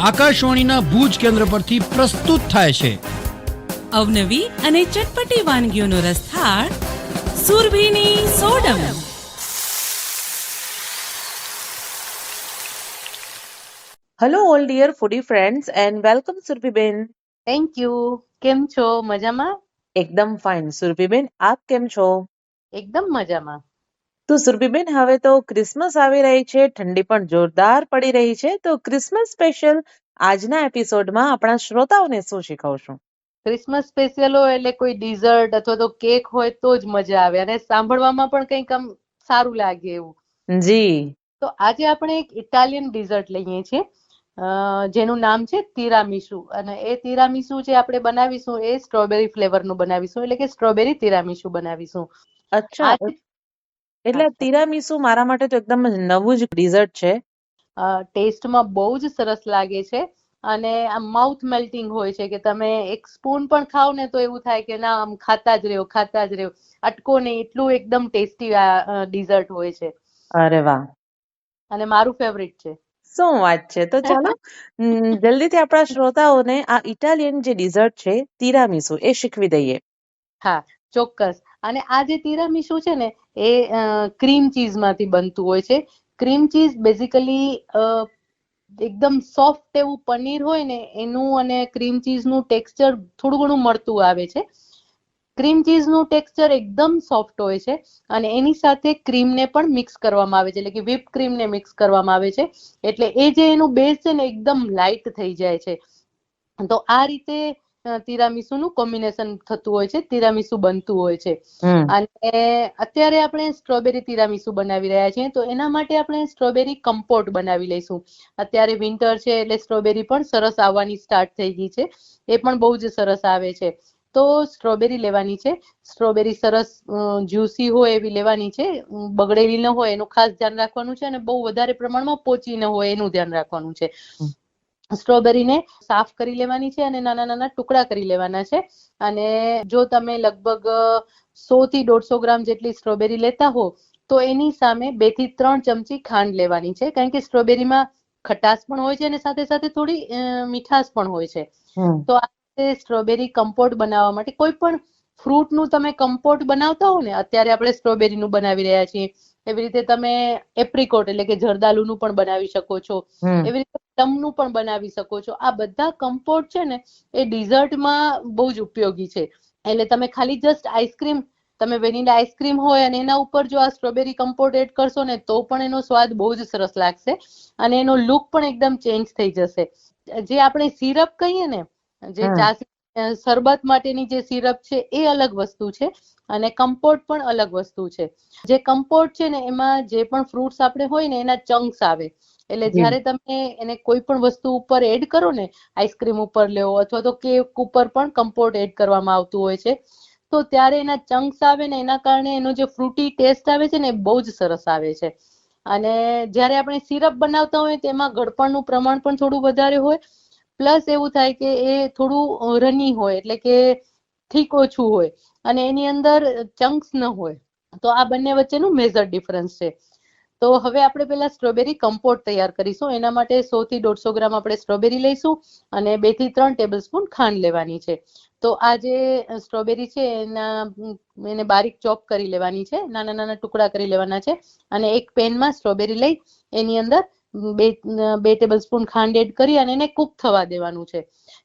આકાશવાણીના ભુજ કેન્દ્ર પરથી પ્રસ્તુત થાય છે. અવનવી અને ચટપટી વાનગીઓનો રસથાળ સુરભીની સોડમ. Hello all dear foodie friends and welcome સુરભીબેન thank you કેમ છો? મજામાં? એકદમ ફાઇન સુરભીબેન આપ કેમ છો? એકદમ મજામાં. તો સુરભીબેન હવે તો ક્રિસમસ આવી રહી છે ઠંડી પણ જોરદાર પડી રહી છે તો ક્રિસમસ સ્પેશિયલ આજના એપિસોડમાં આપણા શ્રોતાઓને શું શીખવશું? ક્રિસમસ સ્પેશિયલ હોય એટલે કોઈ ડિઝર્ટ અથવા તો કેક હોય તો જ મજા આવે અને સાંભળવામાં પણ કંઈક આમ સારું લાગે એવું. જી. તો આજે આપણે એક ઇટાલિયન ડિઝર્ટ લઈએ છીએ જેનું નામ છે તિરામીસુ અને એ તિરામીસુ જે આપણે બનાવીશું એ સ્ટ્રોબેરી ફ્લેવરનું બનાવીશું એટલે કે સ્ટ્રોબેરી તિરામીસુ બનાવીશું. અચ્છા એટલે. તિરામીસુ મારા માટે તો એકદમ નવું જ ડિઝર્ટ છે. ટેસ્ટમાં બહુ જ સરસ લાગે છે અને આમ માઉથ મેલ્ટિંગ હોય છે કે તમે એક સ્પૂન પણ ખાઓ ને તો એવું થાય કે ના આમ ખાતા જ રહ્યો ખાતા જ રહ્યો. અટકો નહીં એટલું એકદમ ટેસ્ટી આ ડિઝર્ટ હોય છે. અરે વાહ. અને મારું ફેવરિટ છે. શું વાત છે? તો ચાલો જલ્દીથી આપણા શ્રોતાઓને આ ઇટાલિયન જે ડિઝર્ટ છે તિરામીસુ એ શીખવી દઈએ. હા ચોક્કસ. અને આ જે તિરામીસુ છે ને, એ ક્રીમ ચીઝમાંથી બનતું હોય છે. ક્રીમ ચીઝ બેઝિકલી એકદમ સોફ્ટ એવું પનીર હોય ને, એનું અને ક્રીમ ચીઝનું ટેક્સચર થોડું ઘણું મળતું આવે છે. ક્રીમ ચીઝનું ટેક્સચર એકદમ સોફ્ટ હોય છે અને એની સાથે ક્રીમને પણ મિક્સ કરવામાં આવે છે. એટલે કે વિપ ક્રીમને મિક્સ કરવામાં આવે છે. એટલે એ જે એનું બેઝ છે ને, એકદમ લાઇટ થઈ જાય છે. તો આ રીતે અ, તિરામીસુનું કોમ્બિનેશન થતું હોય છે તિરામીસુ બનતું હોય છે. અને અત્યારે આપણે સ્ટ્રોબેરી તિરામીસુ બનાવી રહ્યા છીએ તો એના માટે આપણે સ્ટ્રોબેરી કમ્પોટ બનાવી લઈશું. અત્યારે વિન્ટર છે એટલે સ્ટ્રોબેરી પણ સરસ આવવાની સ્ટાર્ટ થઈ ગઈ છે. એ પણ બહુ જ સરસ આવે છે. તો સ્ટ્રોબેરી લેવાની છે. સ્ટ્રોબેરી સરસ જ્યુસી હોય એવી લેવાની છે. બગડેલી ન હોય એનું ખાસ ધ્યાન રાખવાનું છે અને બહુ વધારે પ્રમાણમાં પોચી ન હોય એનું ધ્યાન રાખવાનું છે. સ્ટ્રોબેરીને સાફ કરી લેવાની છે અને નાના નાના ટુકડા કરી લેવાના છે. અને જો તમે લગભગ સો થી દોઢસો ગ્રામ જેટલી સ્ટ્રોબેરી લેતા હો તો એની સામે બેથી ત્રણ ચમચી ખાંડ લેવાની છે. કારણ કે સ્ટ્રોબેરીમાં ખટાશ પણ હોય છે અને સાથે સાથે થોડી મીઠાશ પણ હોય છે. તો આ રીતે સ્ટ્રોબેરી કમ્પોટ બનાવવા માટે કોઈ પણ ફ્રૂટનું તમે કમ્પોટ બનાવતા હો ને અત્યારે આપણે સ્ટ્રોબેરીનું બનાવી રહ્યા છીએ. એવી રીતે તમે એપ્રિકોટ એટલે કે જરદાલુનું પણ બનાવી શકો છો. એવી રીતે પ્લમનું પણ બનાવી શકો છો. આ બધા કમ્ફર્ટ છે ને એ ડિઝર્ટમાં બહુ જ ઉપયોગી છે. એટલે તમે ખાલી જસ્ટ આઈસ્ક્રીમ તમે વેનીલા આઈસ્ક્રીમ હોય અને એના ઉપર જો આ સ્ટ્રોબેરી કમ્પોટ એડ કરશો ને તો પણ એનો સ્વાદ બહુ જ સરસ લાગશે અને એનો લુક પણ એકદમ ચેન્જ થઈ જશે. જે આપણે સિરપ કહીએ ને જે. ચા શરબત માટેની જે સિરપ છે એ અલગ વસ્તુ છે અને કમ્પોટ પણ અલગ વસ્તુ છે. જે કમ્પોટ છે ને એમાં જે પણ ફ્રૂટ્સ આપણે હોય ને એના ચંક્સ આવે. એટલે. જ્યારે તમે એને કોઈ પણ વસ્તુ ઉપર એડ કરો ને આઈસ્ક્રીમ ઉપર લેવો અથવા તો કેક ઉપર પણ કમ્પોટ એડ કરવામાં આવતું હોય છે તો ત્યારે એના ચંક્સ આવે ને એના કારણે એનો જે ફ્રૂટી ટેસ્ટ આવે છે ને એ બહુ જ સરસ આવે છે અને જ્યારે આપણે સિરપ બનાવતા હોય તેમાં ગળપણનું પ્રમાણ પણ થોડું વધારે હોય પ્લસ એવું થાય કે એ થોડું રની હોય એટલે કે થીક ઓછું હોય અને એની અંદર ચંક્સ ન હોય તો આ બંને વચ્ચેનું મેજર ડિફરન્સ છે તો હવે આપણે પેલા સ્ટ્રોબેરી કમ્પોટ તૈયાર કરીશું. એના માટે સો થી દોઢસો ગ્રામ આપણે સ્ટ્રોબેરી લઈશું અને બેથી ત્રણ ટેબલ સ્પૂન ખાંડ લેવાની છે. તો આ જે સ્ટ્રોબેરી છે, એના, એને બારીક ચોપ કરી લેવાની છે. નાના નાના ટુકડા કરી લેવાના છે અને એક પેનમાં સ્ટ્રોબેરી લઈ એની અંદર બે બે ટેબલ સ્પૂન ખાંડ એડ કરી અને એને કૂક થવા દેવાનું છે.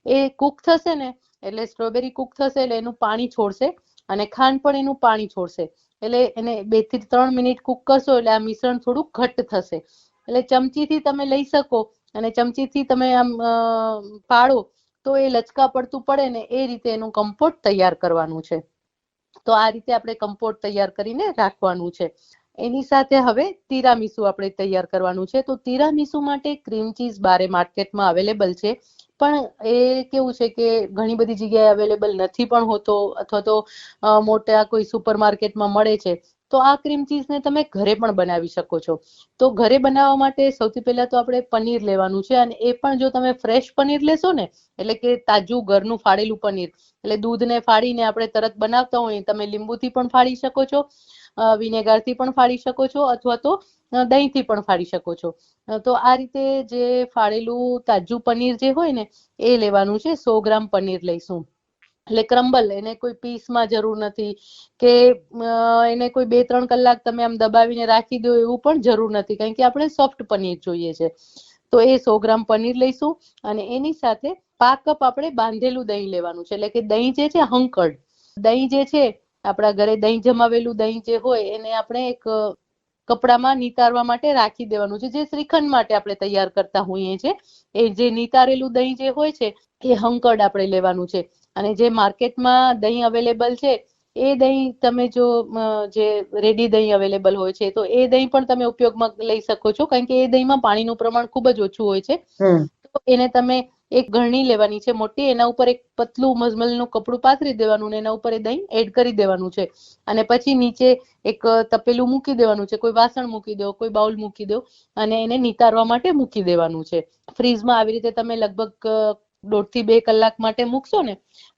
એ કૂક થશે ને, એટલે સ્ટ્રોબેરી કૂક થશે એટલે એનું પાણી છોડશે અને ખાંડ પણ એનું પાણી છોડશે. એટલે એને બેથી ત્રણ મિનિટ કૂક કરશો એટલે આ મિશ્રણ થોડું ઘટ્ટ થશે. એટલે ચમચીથી તમે લઈ શકો અને ચમચીથી તમે આમ પાડો તો એ લચકા પડતું પડે ને એ રીતે એનું કમ્પોટ તૈયાર કરવાનું છે. તો આ રીતે આપણે કમ્પોટ તૈયાર કરીને રાખવાનું છે. એની સાથે હવે તિરામીસુ આપણે તૈયાર કરવાનું છે. તો તિરામીસુ માટે ક્રીમ ચીઝ બારે માર્કેટમાં અવેલેબલ છે. પણ એ કેવું છે કે ઘણી બધી જગ્યાએ અવેલેબલ નથી પણ હોતો, અથવા તો મોટા કોઈ સુપર માર્કેટમાં મળે છે, તો આ ક્રીમ ચીઝને તમે ઘરે પણ બનાવી શકો છો. તો ઘરે બનાવવા માટે સૌથી પહેલા તો આપણે પનીર લેવાનું છે, અને એ પણ જો તમે ફ્રેશ પનીર લેશો ને, એટલે કે તાજું ઘરનું ફાડેલું પનીર, એટલે દૂધને ફાડીને આપણે તરત બનાવતા હોઈએ તમે લીંબુથી પણ ફાડી શકો છો. વિનેગારથી પણ ફાડી શકો છો અથવા તો દહીંથી પણ ફાડી શકો છો. તો આ રીતે જે ફાડેલું તાજું પનીર જે હોય ને, એ લેવાનું છે. સો ગ્રામ પનીર લઈશું. એટલે ક્રમ્બલ, એને કોઈ પીસમાં જરૂર નથી કે એને કોઈ બે ત્રણ કલાક તમે આમ દબાવીને રાખી દો એવું પણ જરૂર નથી. કારણ કે આપણે સોફ્ટ પનીર જોઈએ છે. તો એ સો ગ્રામ પનીર લઈશું અને એની સાથે પા કપ આપણે બાંધેલું દહીં લેવાનું છે. એટલે કે દહીં જે છે હંકડ દહીં જે છે આપણા ઘરે દહીં જમાવેલું દહીં જે હોય એને આપણે એક કપડામાં નિતારવા માટે રાખી દેવાનું છે. જે શ્રીખંડ માટે આપણે તૈયાર કરતા હોઈએ છીએ એ જે નિતારેલું દહીં જે હોય છે એ હંકડ આપણે લેવાનું છે. અને જે માર્કેટમાં દહીં અવેલેબલ છે એ દહીં તમે જો જે રેડી દહીં અવેલેબલ હોય છે તો એ દહીં પણ તમે ઉપયોગમાં લઈ શકો છો. કારણ કે એ દહીંમાં પાણીનું પ્રમાણ ખૂબ જ ઓછું હોય છે. તો એને તમે એક ગળણી લેવાની છે. મોટી એના ઉપર એક પતલું મલમલનું કપડું પાથરી દેવાનું ને એના ઉપર એ દહીં એડ કરી દેવાનું છે. અને પછી નીચે એક તપેલું મૂકી દેવાનું છે. કોઈ વાસણ મૂકી દો કોઈ બાઉલ મૂકી દો અને એને નિતારવા માટે મૂકી દેવાનું છે. ફ્રીજમાં આવી રીતે તમે લગભગ દોઢથી બે કલાક માટે મૂકશો ને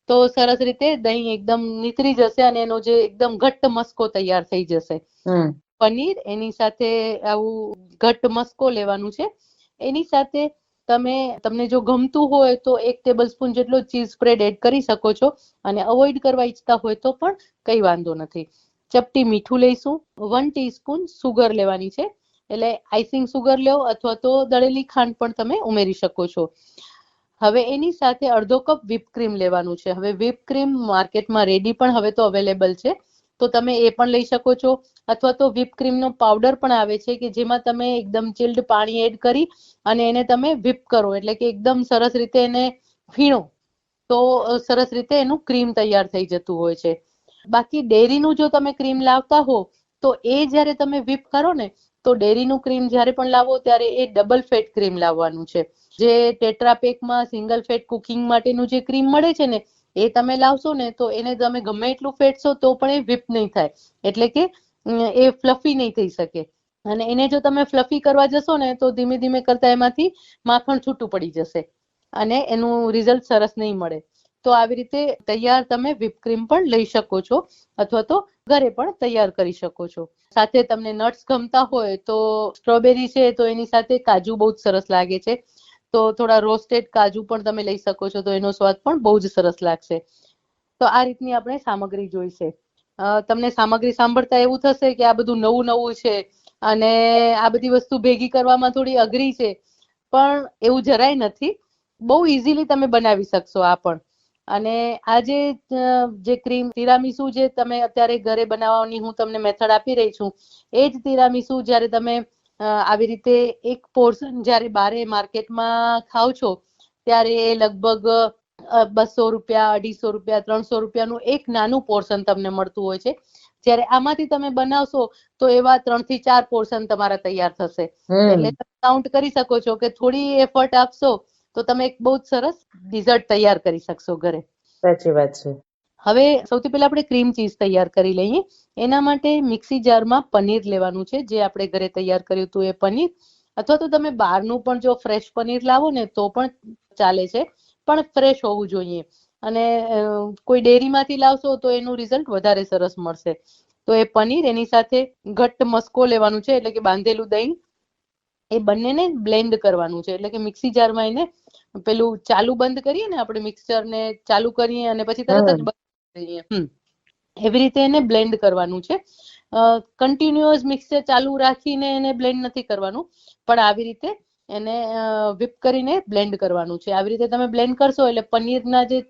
તો સરસ રીતે દહીં એકદમ નીતરી જશે અને એનો જે એકદમ ઘટ્ટ મસ્કો તૈયાર થઈ જશે. પનીર એની સાથે આવું ઘટ્ટ મસ્કો લેવાનું છે. એની સાથે તમે, તમને જો ગમતું હોય તો એક ટેબલ સ્પૂન જેટલો ચીઝ સ્પ્રેડ એડ કરી શકો છો અને અવોઇડ કરવા ઈચ્છતા હોય તો પણ કઈ વાંધો નથી. ચપટી મીઠું લઈશું. વન ટીસ્પૂન સુગર લેવાની છે. એટલે આઈસિંગ સુગર લો અથવા તો દળેલી ખાંડ પણ તમે ઉમેરી શકો છો. હવે એની સાથે અડધો કપ વિપક્રીમ ક્રીમ લેવાનું છે. હવે વિપક્રીમ ક્રીમ માર્કેટમાં રેડી પણ હવે તો અવેલેબલ છે. તો તમે એ પણ લઈ શકો છો. અથવા તો વિપ ક્રીમ નો પાવડર પણ આવે છે કે જેમાં તમે એકદમ ચિલ્ડ પાણી એડ કરી અને એને તમે વિપ કરો. એટલે કે એકદમ સરસ રીતે એને ફીણો તો સરસ રીતે એનું ક્રીમ તૈયાર થઈ જતું હોય છે. બાકી ડેરીનું જો તમે ક્રીમ લાવતા હો, તો એ જ્યારે તમે વિપ કરો ને, તો ડેરીનું ક્રીમ જ્યારે પણ લાવો, ત્યારે એ ડબલ ફેટ ક્રીમ લાવવાનું છે. જે ટેટ્રાપેકમાં સિંગલ ફેટ કુકિંગ માટેનું જે ક્રીમ મળે છે ને એ તમે લાવશો ને તો એને તમે ગમે એટલું ફેટશો તો પણ એ વિપ નહીં થાય. એટલે કે એ ફ્લફી નહીં થઈ શકે. અને એને જો તમે ફ્લફી કરવા જશો ને તો ધીમે ધીમે કરતા એમાંથી માખણ છૂટું પડી જશે. અને એનું રિઝલ્ટ સરસ નહીં મળે. તો આવી રીતે તૈયાર તમે વિપ ક્રીમ પણ લઈ શકો છો, અથવા તો ઘરે પણ તૈયાર કરી શકો છો. સાથે તમને નટ્સ ગમતા હોય તો સ્ટ્રોબેરી છે તો એની સાથે કાજુ બહુ જ સરસ લાગે છે. તો થોડા રોસ્ટેડ કાજુ પણ તમે લઈ શકો છો, તો એનો સ્વાદ પણ બહુ જ સરસ લાગશે. તો આ રીતની આપણે સામગ્રી જોઈશે. તમને સામગ્રી સાંભળતા એવું થશે કે આ બધું નવું નવું છે અને આ બધી વસ્તુ ભેગી કરવામાં થોડી અઘરી છે, પણ એવું જરાય નથી. બહુ ઇઝીલી તમે બનાવી શકશો આ પણ. અને આ જે જે ક્રીમ તિરામીસુ જે તમે અત્યારે ઘરે બનાવવાની હું તમને મેથડ આપી રહી છું, એ જ તિરામીસુ જ્યારે તમે આવી રીતે એક પોર્શન જ્યારે બારે માર્કેટમાં ખાવ છો ત્યારે એ લગભગ બસો રૂપિયા અઢીસો રૂપિયા ત્રણસો રૂપિયાનું એક નાનું પોર્શન તમને મળતું હોય છે. જ્યારે આમાંથી તમે બનાવશો તો એવા ત્રણથી ચાર પોર્શન તમારા તૈયાર થશે. એટલે તમે કાઉન્ટ કરી શકો છો કે થોડી એફર્ટ આપશો તો તમે એક બહુ જ સરસ ડિઝર્ટ તૈયાર કરી શકશો ઘરે. સાચી વાત છે. હવે સૌથી પહેલા આપણે ક્રીમ ચીઝ તૈયાર કરી લઈએ. એના માટે મિક્સી જારમાં પનીર લેવાનું છે. જે આપણે ઘરે તૈયાર કર્યું હતું એ પનીર. અથવા તો તમે બહારનું પણ જો ફ્રેશ પનીર લાવો ને તો પણ ચાલે છે. પણ ફ્રેશ હોવું જોઈએ. અને કોઈ ડેરીમાંથી લાવશો તો એનું રિઝલ્ટ વધારે સરસ મળશે. તો એ પનીર એની સાથે ઘટ્ટ મસ્કો લેવાનું છે. એટલે કે બાંધેલું દહીં. એ બંનેને બ્લેન્ડ કરવાનું છે. એટલે કે મિક્સી જારમાં એને પેલું ચાલુ બંધ કરીએ ને, આપણે મિક્સરને ચાલુ કરીએ અને પછી તરત જ હમ. એવી રીતે એને બ્લેન્ડ કરવાનું છે. કન્ટિન્યુઅસ મિક્સર ચાલુ રાખીને એને બ્લેન્ડ નથી કરવાનું. પણ આવી રીતે એને વિપ કરીને બ્લેન્ડ કરવાનું છે. આવી રીતે તમે બ્લેન્ડ કરશો એટલે પનીરના જે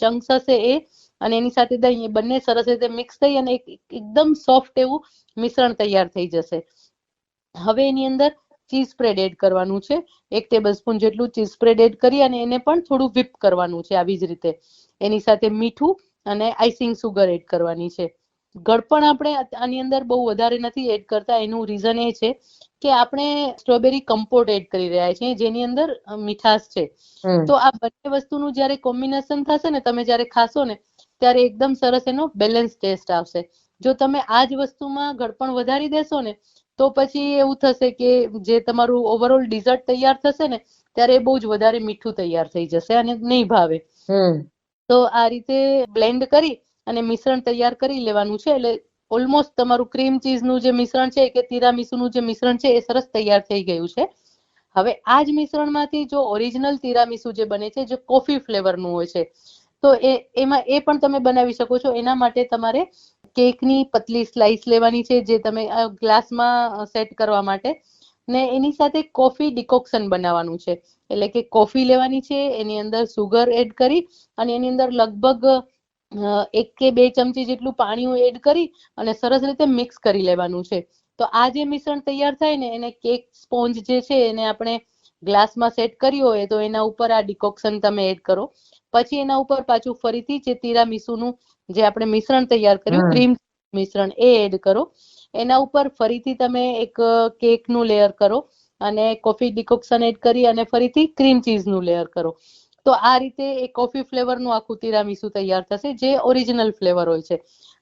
ચંક્સ હશે એ અને એની સાથે દહીં, એ બંને સરસ રીતે મિક્સ થઈ અને એકદમ સોફ્ટ એવું મિશ્રણ તૈયાર થઈ જશે. હવે એની અંદર ચીઝ સ્પ્રેડ એડ કરવાનું છે. એક ટેબલ સ્પૂન જેટલું ચીઝ સ્પ્રેડ એડ કરી અને એને પણ થોડું વિપ કરવાનું છે. આવી જ રીતે. એની સાથે મીઠું અને આઈસિંગ સુગર એડ કરવાની છે. ગળપણ આપણે આની અંદર બહુ વધારે નથી એડ કરતા એનું રીઝન એ છે કે આપણે સ્ટ્રોબેરી કમ્પોટ એડ કરી રહ્યા છીએ જેની અંદર મીઠાશ છે. તો આ બંને વસ્તુનું જ્યારે કોમ્બિનેશન થશે ને તમે જ્યારે ખાશો ને ત્યારે એકદમ સરસ એનો બેલેન્સ ટેસ્ટ આવશે. જો તમે આ જ વસ્તુમાં ગળપણ વધારી દેશો ને તો પછી એવું થશે કે જે તમારું ઓવરઓલ ડિઝર્ટ તૈયાર થશે ને ત્યારે એ બહુ જ વધારે મીઠું તૈયાર થઈ જશે અને નહીં ભાવે. તો આ રીતે બ્લેન્ડ કરી અને મિશ્રણ તૈયાર કરી લેવાનું છે. એટલે ઓલમોસ્ટ તમારું ક્રીમ ચીઝનું જે મિશ્રણ છે કે તિરામીસુનું જે મિશ્રણ છે એ સરસ તૈયાર થઈ ગયું છે. હવે આ જ મિશ્રણમાંથી જો ઓરિજિનલ તિરામીસુ જે બને છે, જે કોફી ફ્લેવરનું હોય છે, તો એ, એમાં એ પણ તમે બનાવી શકો છો. એના માટે તમારે કેકની પતલી સ્લાઈસ લેવાની છે, જે તમે ગ્લાસમાં સેટ કરવા માટે. ને એની સાથે કોફી ડિકોક્શન બનાવવાનું છે. એટલે કે કોફી લેવાની છે એની અંદર સુગર એડ કરી અને એની અંદર લગભગ એક કે બે ચમચી જેટલું પાણી એડ કરી અને સરસ રીતે મિક્સ કરી લેવાનું છે. તો આ જે મિશ્રણ તૈયાર થાય ને એને કેક સ્પોન્જ જે છે એને આપણે ગ્લાસમાં સેટ કર્યું હોય તો એના ઉપર આ ડિકોક્શન તમે એડ કરો. પછી એના ઉપર પાછું ફરીથી જે તિરામીસુનું જે આપણે મિશ્રણ તૈયાર કર્યું ક્રીમ મિશ્રણ એ એડ કરો. એના ઉપર ફરીથી તમે એક કેકનું લેયર કરો. અને કોફી ડિકોક્શન એડ કરી અને ફરીથી ક્રીમ ચીઝનું લેયર કરો. તો આ રીતે એ કોફી ફ્લેવરનું આખું તિરામીસુ તૈયાર થશે, જે ઓરિજિનલ ફ્લેવર હોય છે.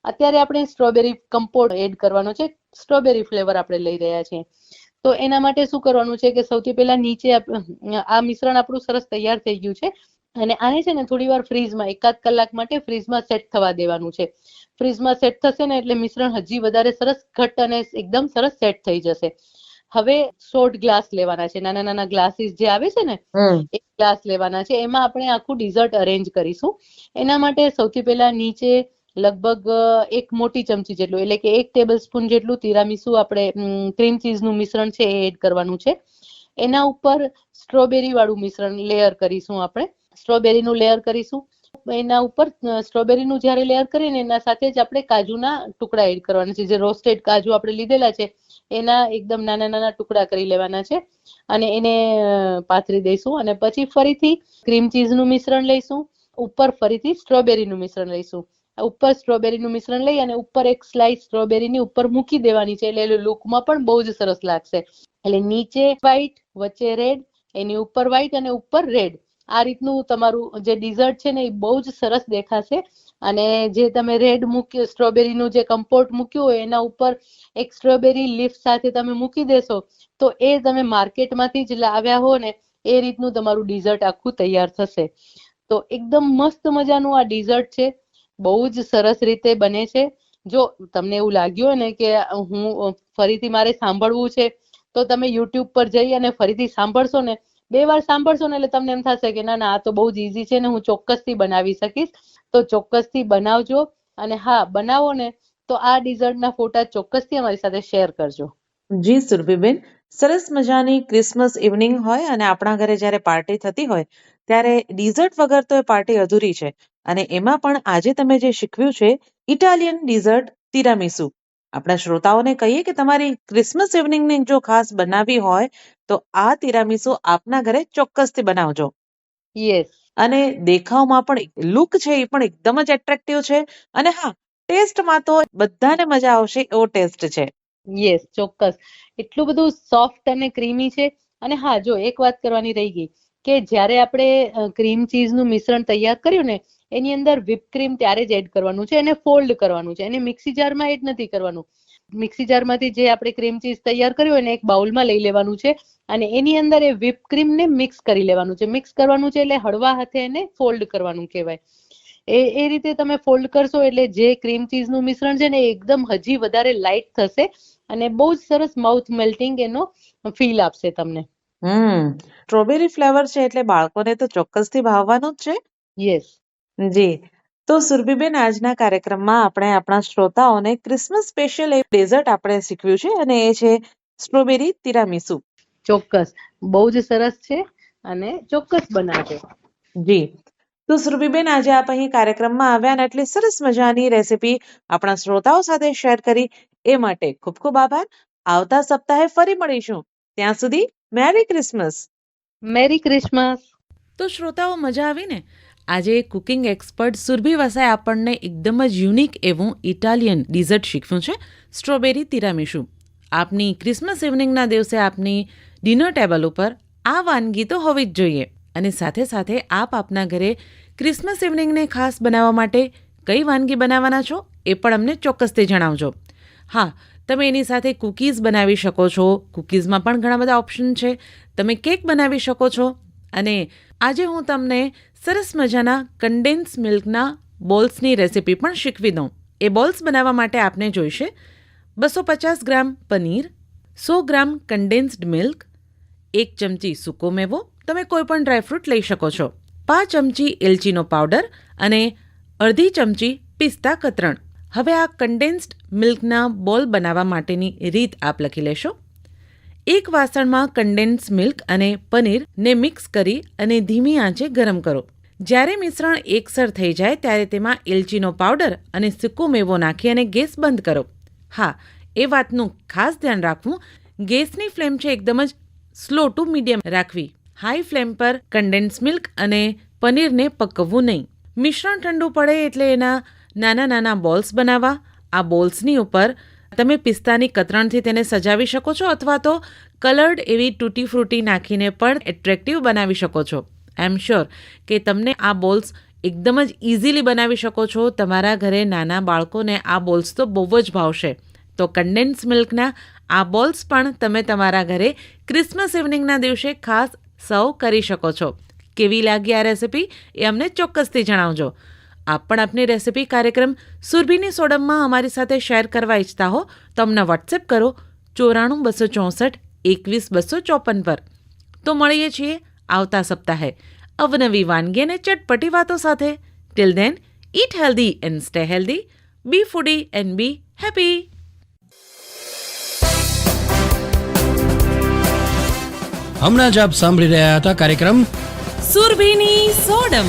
અત્યારે આપણે સ્ટ્રોબેરી કમ્પોટ એડ કરવાનો છે. સ્ટ્રોબેરી ફ્લેવર આપણે લઈ રહ્યા છીએ. તો એના માટે શું કરવાનું છે કે સૌથી પહેલા નીચે આ મિશ્રણ આપણું સરસ તૈયાર થઈ ગયું છે. અને આને છે ને થોડી વાર ફ્રીઝમાં એકાદ કલાક માટે ફ્રીઝમાં સેટ થવા દેવાનું છે. ફ્રીઝમાં સેટ થશે ને એટલે મિશ્રણ હજી વધારે સરસ ઘટ અને એકદમ સરસ સેટ થઈ જશે. હવે શોર્ટ ગ્લાસ લેવાના છે. નાના નાના ગ્લાસીસ જે આવે છે ને એક ગ્લાસ લેવાના છે. એમાં આપણે આખું ડિઝર્ટ અરેન્જ કરીશું. એના માટે સૌથી પહેલા નીચે લગભગ એક મોટી ચમચી જેટલું એટલે કે એક ટેબલ સ્પૂન જેટલું તિરામીસુ આપણે ક્રીમ ચીઝનું મિશ્રણ છે એ એડ કરવાનું છે. એના ઉપર સ્ટ્રોબેરી વાળું મિશ્રણ લેયર કરીશું આપણે. સ્ટ્રોબેરીનું લેયર કરીશું. એના ઉપર સ્ટ્રોબેરીનું જ્યારે લેયર કરીને એના સાથે જ આપણે કાજુના ટુકડા એડ કરવાના છે. જે રોસ્ટેડ કાજુ આપણે લીધેલા છે એના એકદમ નાના નાના ટુકડા કરી લેવાના છે અને એને પાથરી દઈશું અને પછી ફરીથી ક્રીમ ચીઝનું મિશ્રણ લઈશું, ઉપર ફરીથી સ્ટ્રોબેરીનું મિશ્રણ લઈશું. ઉપર સ્ટ્રોબેરીનું મિશ્રણ લઈ અને ઉપર એક સ્લાઇસ સ્ટ્રોબેરીની ઉપર મૂકી દેવાની છે એટલે લુકમાં પણ બહુ જ સરસ લાગશે. એટલે નીચે વ્હાઈટ વચ્ચે રેડ એની ઉપર વ્હાઈટ અને ઉપર રેડ આ રીતનું તમારું જે ડિઝર્ટ છે ને એ બહુ જ સરસ દેખાશે. અને જે તમે રેડ મૂક્યું સ્ટ્રોબેરીનું જે કમ્પોર્ટ મૂક્યું હોય, એના ઉપર એક સ્ટ્રોબેરી લીફ સાથે તમે મૂકી દેશો, તો એ તમે માર્કેટમાંથી જ લાવ્યા હો ને, એ રીતનું તમારું ડિઝર્ટ આખું તૈયાર થશે. તો એકદમ મસ્ત મજાનું આ ડિઝર્ટ છે. બહુ જ સરસ રીતે બને છે. જો તમને એવું લાગ્યું હોય ને કે હું ફરીથી મારે સાંભળવું છે, તો તમે યુટ્યુબ પર જઈ અને ફરીથી સાંભળશો ને બે વાર સાંભળશો ને એટલે તમને એમ થશે કે ના ના, આ તો બહુ જ ઈઝી છે ને હું ચોક્કસથી બનાવી શકીશ. તો ચોક્કસથી બનાવજો અને હા, બનાવો ને તો આ ડિઝર્ટના ફોટા ચોક્કસથી અમારી સાથે શેર કરજો. જી, સુરભીબેન. સરસ મજાની ક્રિસમસ ઇવનિંગ હોય અને આપણા ઘરે જ્યારે પાર્ટી થતી હોય, ત્યારે ડિઝર્ટ વગર તો એ પાર્ટી અધૂરી છે. અને એમાં પણ આજે તમે જે શીખવ્યું છે ઇટાલિયન ડિઝર્ટ તિરામીસુ આપણા શ્રોતાઓને કહીએ કે તમારી ક્રિસમસ ઇવનિંગને જો ખાસ બનાવવી હોય તો આ તિરામીસુ આપના ઘરે ચોક્કસથી બનાવજો. યસ અને દેખાવમાં પણ લુક છે એ પણ એકદમ જ એટ્રેક્ટિવ છે. અને હા ટેસ્ટમાં તો બધાને મજા આવશે એવો ટેસ્ટ છે. યસ ચોક્કસ. એટલું બધું સોફ્ટ અને ક્રીમી છે. અને હા જો એક વાત કરવાની રહી ગઈ કે જ્યારે આપણે ક્રીમ ચીઝનું મિશ્રણ તૈયાર કર્યું ને, એની અંદર વિપ ક્રીમ ત્યારે જ એડ કરવાનું છે એને ફોલ્ડ કરવાનું છે. એને મિક્સી જારમાં એડ નથી કરવાનું. મિક્સી જારમાંથી જે આપણે ક્રીમ ચીઝ તૈયાર કર્યું એને એક બાઉલમાં લઈ લેવાનું છે અને એની અંદર એ whipped ક્રીમને મિક્સ કરી લેવાનું છે. મિક્સ કરવાનું છે એટલે હળવા હાથે એને ફોલ્ડ કરવાનું કહેવાય. એ એ રીતે તમે ફોલ્ડ કરશો એટલે જે ક્રીમ ચીઝનું મિશ્રણ છે ને એકદમ હજી વધારે લાઇટ થશે અને બહુ જ સરસ માઉથ મેલ્ટિંગ એનો ફીલ આપશે તમને. હમ સ્ટ્રોબેરી ફ્લેવર છે એટલે બાળકોને તો ચોક્કસથી ભાવવાનું જ છે? યસ જી. તો સુરભીબેન આજના કાર્યક્રમમાં આપણે આપણા શ્રોતાઓને ક્રિસમસ સ્પેશિયલ એક ડેઝર્ટ આપણે શીખવ્યું છે અને એ છે સ્ટ્રોબેરી તિરામીસુ ચોક્કસ. બહુ જ સરસ છે અને ચોક્કસ બનાવજો. જી. તો સુરભીબેન આજે આપ અહીં કાર્યક્રમમાં આવ્યા અને એટલી સરસ મજાની રેસીપી આપણા શ્રોતાઓ સાથે શેર કરી. એ માટે ખૂબ ખૂબ આભાર. આવતા સપ્તાહે ફરી મળીશું. ત્યાં સુધી મેરી ક્રિસમસ મેરી ક્રિસમસ તો શ્રોતાઓ મજા આવી ને આજે કુકિંગ એક્સપર્ટ સુરભી વસાએ આપણને એકદમ જ યુનિક એવું ઇટાલિયન ડિઝર્ટ શીખવ્યું છે સ્ટ્રોબેરી તિરામીશુ. આપની ક્રિસમસ ઇવનિંગના દિવસે આપની ડિનર ટેબલ ઉપર આ વાનગી તો હોવી જ જોઈએ. અને સાથે સાથે આપ આપના ઘરે ક્રિસમસ ઇવનિંગને ખાસ બનાવવા માટે કઈ વાનગી બનાવવાના છો એ પણ અમને ચોક્કસથી જણાવજો. હા તમે એની સાથે કૂકીઝ બનાવી શકો છો. કૂકીઝમાં પણ ઘણા બધા ઓપ્શન છે. તમે કેક બનાવી શકો છો. અને આજે હું તમને સરસ મજાના કન્ડેન્સ મિલ્કના બોલ્સની રેસિપી પણ શીખવી દઉં. એ બોલ્સ બનાવવા માટે આપને જોઈશે. બસો પચાસ ગ્રામ પનીર, સો ગ્રામ કન્ડેન્સ્ડ મિલ્ક, એક ચમચી સૂકો મેવો. તમે કોઈ પણ ડ્રાયફ્રૂટ લઈ શકો છો. પાંચ ચમચી એલચીનો પાવડર અને અડધી ચમચી પિસ્તા કતરણ. હવે આ કન્ડેન્સ્ડ મિલ્કના બોલ બનાવવા માટેની રીત આપ લખી લેશો. એક વાસણમાં કન્ડેન્સ મિલ્ક અને પનીરને મિક્સ કરી અને ધીમી આંચે ગરમ કરો. જ્યારે મિશ્રણ એકસર થઈ જાય ત્યારે તેમાં એલચીનો પાવડર અને સૂકો મેવો નાખી અને ગેસ બંધ કરો. હા, એ વાતનું ખાસ ધ્યાન રાખવું. ગેસની ફ્લેમ છે એકદમ જ સ્લો ટુ મીડિયમ રાખવી. હાઈ ફ્લેમ પર કન્ડેન્સ મિલ્ક અને પનીરને પકવવું નહીં. મિશ્રણ ઠંડુ પડે એટલે એના નાના નાના બોલ્સ બનાવવા. આ બોલ્સની ઉપર તમે પિસ્તાની કતરણથી તેને સજાવી શકો છો અથવા તો કલર્ડ એવી તૂટી ફ્રૂટી નાખીને પણ એટ્રેક્ટિવ બનાવી શકો છો. આઈ એમ શ્યોર કે તમને આ બોલ્સ એકદમ જ ઇઝીલી બનાવી શકો છો. તમારા ઘરે નાના બાળકોને આ બોલ્સ તો બહુ જ ભાવશે. તો કન્ડેન્સ મિલ્કના આ બોલ્સ પણ તમે તમારા ઘરે ક્રિસમસ ઇવનિંગના દિવસે ખાસ સર્વ કરી શકો છો. કેવી લાગી આ રેસિપી એ અમને ચોક્કસથી જણાવજો. આપ પણ આપની રેસિપી કાર્યક્રમ સુરભીની સોડમમાં અમારી સાથે શેર કરવા ઈચ્છતા હો તો અમને વોટ્સએપ કરો ચોરાણું બસો ચોસઠ એકવીસ બસો ચોપન પર. તો મળીએ છીએ આવતા સપ્તાહે અવનવી વાનગી અને ચટપટી વાતો સાથે. Till then eat healthy and stay healthy be foodie and be happy હમણાં જ આપ સાંભળી રહ્યા હતા કાર્યક્રમ સુરભીની સોડમ.